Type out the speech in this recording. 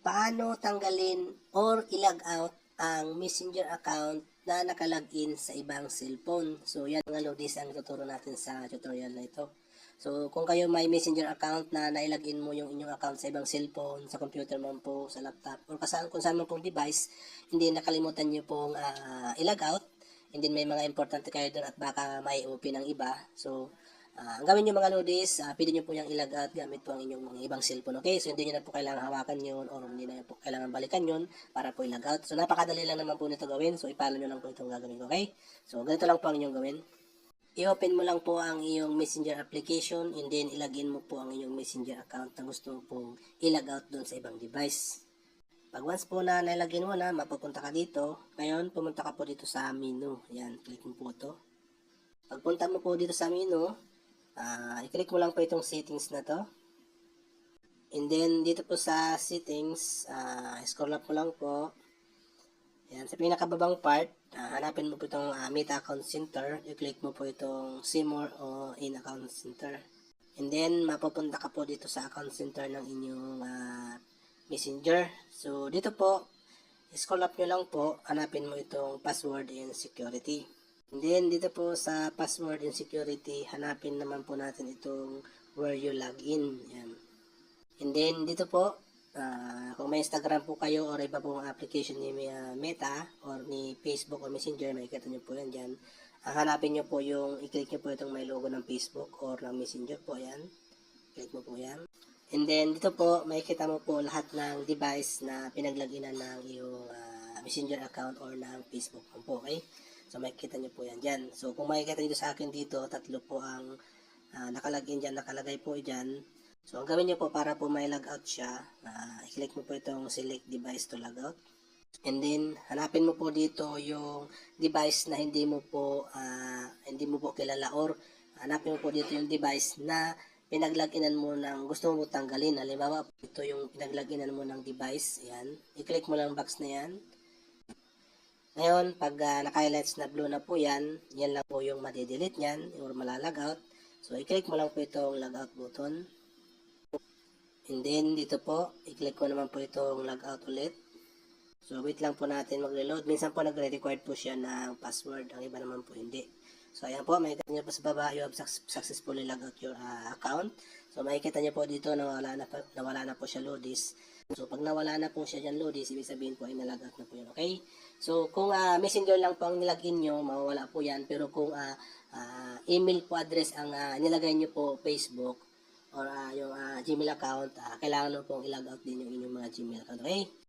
paano tanggalin or ilag out ang messenger account na nakalagin sa ibang cellphone. So, yan mga lodis ang tuturo natin sa tutorial na ito. So, kung kayo may messenger account na nailagin mo yung inyong account sa ibang cellphone, sa computer man po, sa laptop, or kasaan, kung saan man pong device, hindi nakalimutan nyo pong ah, ilag out. And then may mga importante kayo doon at baka may open ng iba. So, Ang gawin nyo mga lodis, uh, pwede nyo po yung ilag out gamit po ang inyong mga ibang cellphone. Okay? So, hindi nyo na po kailangan hawakan yun or hindi na po kailangan balikan yun para po ilag out. So, napakadali lang naman po nito gawin. So, ipalo nyo lang po itong gagawin. Okay? So, ganito lang po ang inyong gawin. I-open mo lang po ang iyong messenger application and then ilagin mo po ang iyong messenger account na gusto pong ilag out doon sa ibang device. Pag once po na nilagin mo na, mapupunta ka dito. Ngayon, pumunta ka po dito sa menu. Yan, click mo po ito. Pagpunta mo po dito sa menu, Ah, i-click mo lang po itong settings na to. And then, dito po sa settings, ah, scroll up mo lang po. Yan, sa pinakababang part, ah, hanapin mo po itong ah, Meet Account Center. I-click mo po itong See More o In Account Center. And then, mapupunta ka po dito sa account center ng inyong ah, messenger. So, dito po, scroll up nyo lang po, hanapin mo itong password and security. And then, dito po sa password and security, hanapin naman po natin itong where you log in. Yan. And then, dito po, ah, kung may Instagram po kayo or iba pong application ni ah, Meta or ni Facebook or Messenger, makikita nyo po yan dyan. Ang hanapin nyo po yung, i-click nyo po itong may logo ng Facebook or ng Messenger po yan. Click mo po yan. And then, dito po, makikita mo po lahat ng device na pinaglaginan ng iyong ah, Messenger account or ng Facebook mo po, okay? So, makikita nyo po yan dyan. So, kung makikita nyo sa akin dito, tatlo po ang uh, nakalagin dyan, nakalagay po dyan. So, ang gawin nyo po para po may logout siya, uh, i-click mo po itong select device to logout. And then, hanapin mo po dito yung device na hindi mo po, uh, hindi mo po kilala or hanapin mo po dito yung device na pinaglaginan mo ng gusto mo tanggalin. Halimbawa, ito yung pinaglaginan mo ng device. Ayan. I-click mo lang box na yan. Ngayon, pag uh, naka-highlights na blue na po yan, yan lang po yung madidelete niyan or malalogout. So, i-click mo lang po itong logout button. And then, dito po, i-click ko naman po itong logout ulit. So, wait lang po natin mag-reload. Minsan po nagre-required po siya ng password. Ang iba naman po hindi. So, ayan po, makikita nyo po sa baba, you have successfully out your uh, account. So, makikita nyo po dito na wala na, nawala na po siya loadis. So, pag nawala na po siya dyan loadis, ibig sabihin po ay nalagout na po yun. Okay? So, kung uh, messenger lang po ang nilagin nyo, mawawala po yan. Pero kung uh, uh, email po address ang uh, nilagay nyo po Facebook or uh, yung uh, Gmail account, uh, kailangan nyo pong ilag out din yung inyong mga Gmail account. Okay?